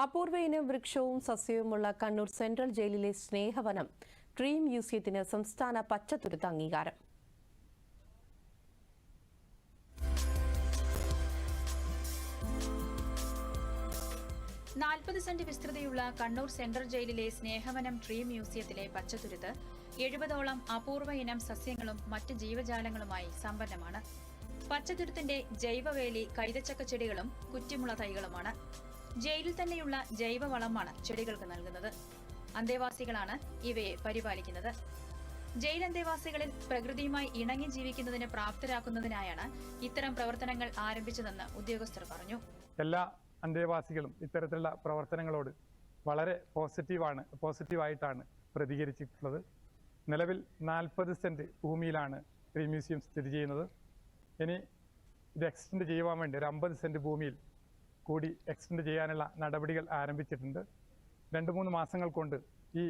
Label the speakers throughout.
Speaker 1: അപൂർവ ഇനം വൃക്ഷവും സസ്യവുമുള്ള കണ്ണൂർ സെൻട്രൽ ജയിലിലെ സ്നേഹവനം ട്രീ മ്യൂസിയത്തിന് സംസ്ഥാന പച്ചത്തുരുത്ത് അംഗീകാരം.
Speaker 2: നാൽപ്പത് സെന്റ് വിസ്തൃതിയുള്ള കണ്ണൂർ സെൻട്രൽ ജയിലിലെ സ്നേഹവനം ട്രീ മ്യൂസിയത്തിലെ പച്ചത്തുരുത്ത് എഴുപതോളം അപൂർവ ഇനം സസ്യങ്ങളും മറ്റ് ജീവജാലങ്ങളുമായി സമ്പന്നമാണ്. പച്ചത്തുരുത്തിന്റെ ജൈവവേലി കൈതച്ചക്ക ചെടികളും കുറ്റിമുള തൈകളുമാണ്. ജയിലിൽ തന്നെയുള്ള ജൈവവളമാണ് ചെടികൾക്ക് നൽകുന്നത്. അന്തേവാസികളാണ് ഇവയെ പരിപാലിക്കുന്നത്. ജയിൽ അന്തേവാസികളിൽ പ്രകൃതിയുമായി ഇണങ്ങി ജീവിക്കുന്നതിന് പ്രാപ്തരാക്കുന്നതിനായാണ് ഇത്തരം പ്രവർത്തനങ്ങൾ ആരംഭിച്ചതെന്ന് ഉദ്യോഗസ്ഥർ പറഞ്ഞു.
Speaker 3: എല്ലാ അന്തേവാസികളും ഇത്തരത്തിലുള്ള പ്രവർത്തനങ്ങളോട് വളരെ പോസിറ്റീവാണ് പോസിറ്റീവായിട്ടാണ് പ്രതികരിച്ചിട്ടുള്ളത്. നിലവിൽ നാൽപ്പത് സെന്റ് ഭൂമിയിലാണ് ഈ മ്യൂസിയം സ്ഥിതി ചെയ്യുന്നത്. ഇനി ഇത് എക്സ്റ്റെൻഡ് ചെയ്യുവാൻ വേണ്ടി ഒരു അമ്പത് സെന്റ് ഭൂമിയിൽ കൂടി എക്സ്റ്റെൻഡ് ചെയ്യാനുള്ള നടപടികൾ ആരംഭിച്ചിട്ടുണ്ട്. രണ്ട് മൂന്ന് മാസങ്ങൾ കൊണ്ട് ഈ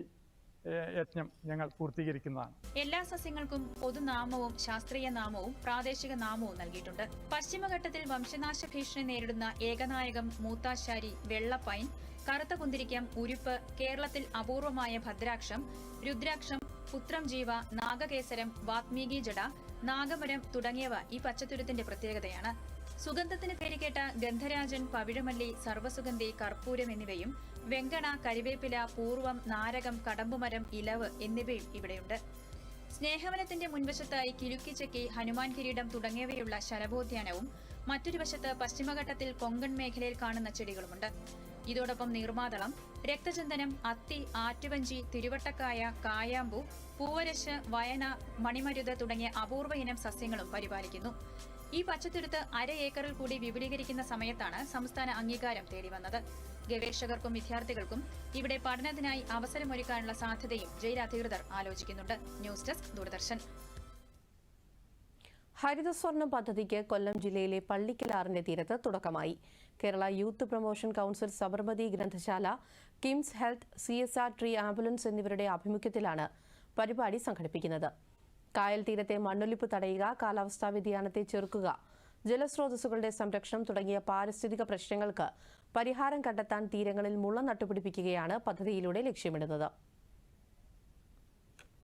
Speaker 3: യജ്ഞം ഞങ്ങൾ പൂർത്തീകരിക്കുന്നതാണ്.
Speaker 2: എല്ലാ സസ്യങ്ങൾക്കും പൊതുനാമവും ശാസ്ത്രീയ നാമവും പ്രാദേശിക നാമവും നൽകിയിട്ടുണ്ട്. പശ്ചിമഘട്ടത്തിൽ വംശനാശ ഭീഷണി നേരിടുന്ന ഏകനായകം മൂത്താശാരി വെള്ളപ്പൈൻ കറുത്ത കുന്തിരിക്കം ഉരുപ്പ് കേരളത്തിൽ അപൂർവമായ ഭദ്രാക്ഷം രുദ്രാക്ഷം പുത്രം ജീവ നാഗകേസരം വാത്മീകി ജട നാഗമരം തുടങ്ങിയവ ഈ പച്ചത്തുരുത്തിന്റെ പ്രത്യേകതയാണ്. സുഗന്ധത്തിന് പേരുകേട്ട ഗന്ധരാജൻ പവിഴമല്ലി സർവസുഗന്ധി കർപ്പൂരം എന്നിവയും വെങ്കണ കരിവേപ്പില പൂർവം നാരകം കടമ്പുമരം ഇലവ് എന്നിവയും ഇവിടെയുണ്ട്. സ്നേഹവനത്തിന്റെ മുൻവശത്തായി കിലുക്കിച്ചക്കി ഹനുമാൻ കിരീടം തുടങ്ങിയവയുള്ള ശരഭോദ്യാനവും മറ്റൊരു വശത്ത് പശ്ചിമഘട്ടത്തിൽ കൊങ്കൺ മേഖലയിൽ കാണുന്ന ചെടികളുമുണ്ട്. ഇതോടൊപ്പം നീർമാതളം രക്തചന്ദനം അത്തി ആറ്റുവഞ്ചി തിരുവട്ടക്കായ കായാമ്പു പൂവരശ് വയന മണിമരുത് തുടങ്ങിയ അപൂർവ ഇനം സസ്യങ്ങളും പരിപാലിക്കുന്നു. ഈ പച്ചത്തുരുത്ത് അര ഏക്കറിൽ കൂടി വിപുലീകരിക്കുന്ന സമയത്താണ് സംസ്ഥാന അംഗീകാരം തേടി വന്നത് ഗവേഷകർക്കും വിദ്യാർത്ഥികൾക്കും ഇവിടെ പഠനത്തിനായി അവസരമൊരുക്കാനുള്ള സാധ്യതയും ജയിൽ അധികൃതർ ആലോചിക്കുന്നുണ്ട്. News desk Doordarshan.
Speaker 1: ഹരിതസ്വർണം പദ്ധതിക്ക് കൊല്ലം ജില്ലയിലെ പള്ളിക്കലാറിന്റെ തീരത്ത് തുടക്കമായി. Kerala youth promotion council Sabarmati ഗ്രന്ഥശാല KIMS health C S R tree ambulance എന്നിവരുടെ ആഭിമുഖ്യത്തിലാണ് പരിപാടി സംഘടിപ്പിക്കുന്നത്. കായൽ തീരത്തെ മണ്ണൊലിപ്പ് തടയുക കാലാവസ്ഥാ വ്യതിയാനത്തെ ചെറുക്കുക ജലസ്രോതസ്സുകളുടെ സംരക്ഷണം തുടങ്ങിയ പാരിസ്ഥിതിക പ്രശ്നങ്ങൾക്ക് പരിഹാരം കണ്ടെത്താൻ തീരങ്ങളിൽ മുള നട്ടുപിടിപ്പിക്കുകയാണ് പദ്ധതിയിലൂടെ ലക്ഷ്യമിടുന്നത്.